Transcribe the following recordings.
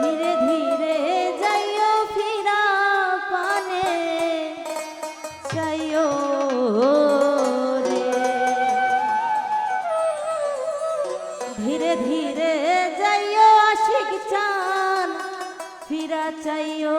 ধীরে ধীরে যাইও ফিরা পানে যাইও রে। ধীরে ধীরে যাইও আশিক চান ফিরা চাইও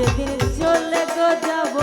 যেদিন চলে গো যাব।